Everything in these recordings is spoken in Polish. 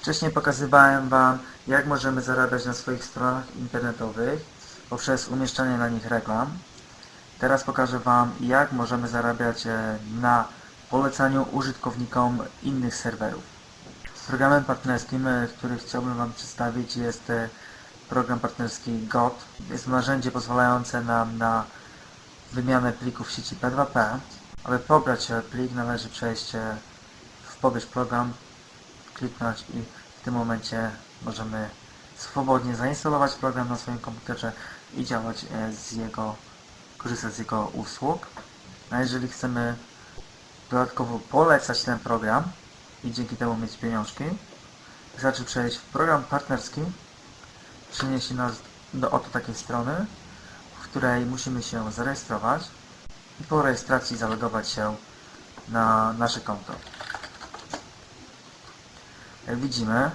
Wcześniej pokazywałem Wam, jak możemy zarabiać na swoich stronach internetowych poprzez umieszczanie na nich reklam. Teraz pokażę Wam, jak możemy zarabiać e, na polecaniu użytkownikom innych serwerów. Programem partnerskim, e, który chciałbym Wam przedstawić jest e, program partnerski GOT. Jest to narzędzie pozwalające nam na wymianę plików w sieci P2P. Aby pobrać plik należy przejść w pobierz program, kliknąć i w tym momencie możemy swobodnie zainstalować program na swoim komputerze i działać e, z jego, korzystać z jego usług. A jeżeli chcemy dodatkowo polecać ten program i dzięki temu mieć pieniążki, wystarczy przejść w program partnerski, przyniesie nas do oto takiej strony, w której musimy się zarejestrować i po rejestracji zalogować się na nasze konto. Jak widzimy,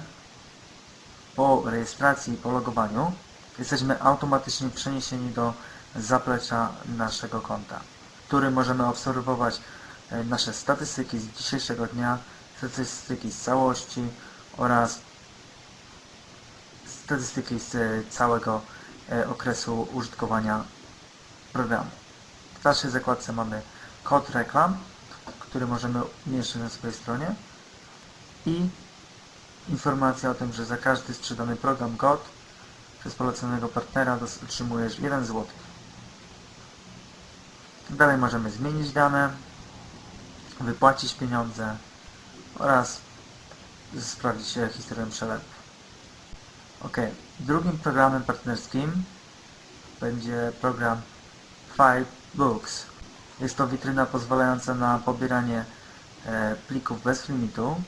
po rejestracji i po logowaniu jesteśmy automatycznie przeniesieni do zaplecza naszego konta, w którym możemy obserwować e, nasze statystyki z dzisiejszego dnia, statystyki z całości oraz statystyki z e, całego e, okresu użytkowania programu. W dalszej zakładce mamy kod reklam, który możemy umieszczyć na swojej stronie i informacja o tym, że za każdy sprzedany program GOT przez poleconego partnera otrzymujesz 1 zł. Dalej możemy zmienić dane, wypłacić pieniądze oraz sprawdzić historię przelewów. Ok, drugim programem partnerskim będzie program Five Books. Jest to witryna pozwalająca na pobieranie e, plików bez limitu.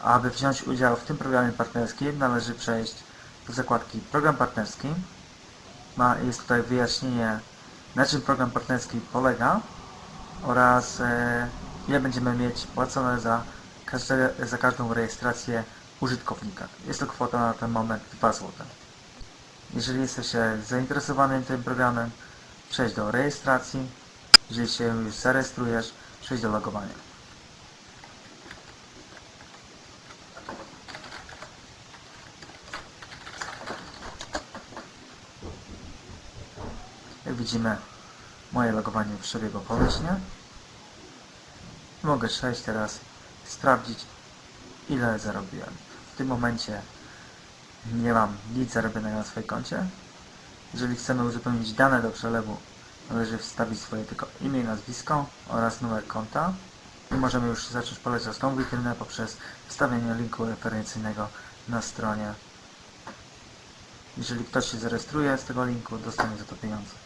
Aby wziąć udział w tym programie partnerskim należy przejść do zakładki Program partnerski. Ma, jest tutaj wyjaśnienie na czym program partnerski polega oraz e, ile będziemy mieć płacone za, każde, za każdą rejestrację użytkownika. Jest to kwota na ten moment 2 zł. Jeżeli jesteś e, zainteresowany tym programem, przejdź do rejestracji. Jeżeli się już zarejestrujesz, przejdź do logowania. Widzimy, moje logowanie przebiegło pomyślnie. Mogę przejść teraz, sprawdzić ile zarobiłem. W tym momencie nie mam nic zarobionego na swoim koncie. Jeżeli chcemy uzupełnić dane do przelewu, należy wstawić swoje tylko imię i nazwisko oraz numer konta. I możemy już zacząć polecać tą witrynę poprzez wstawienie linku referencyjnego na stronie. Jeżeli ktoś się zarejestruje z tego linku, dostanie za to pieniądze.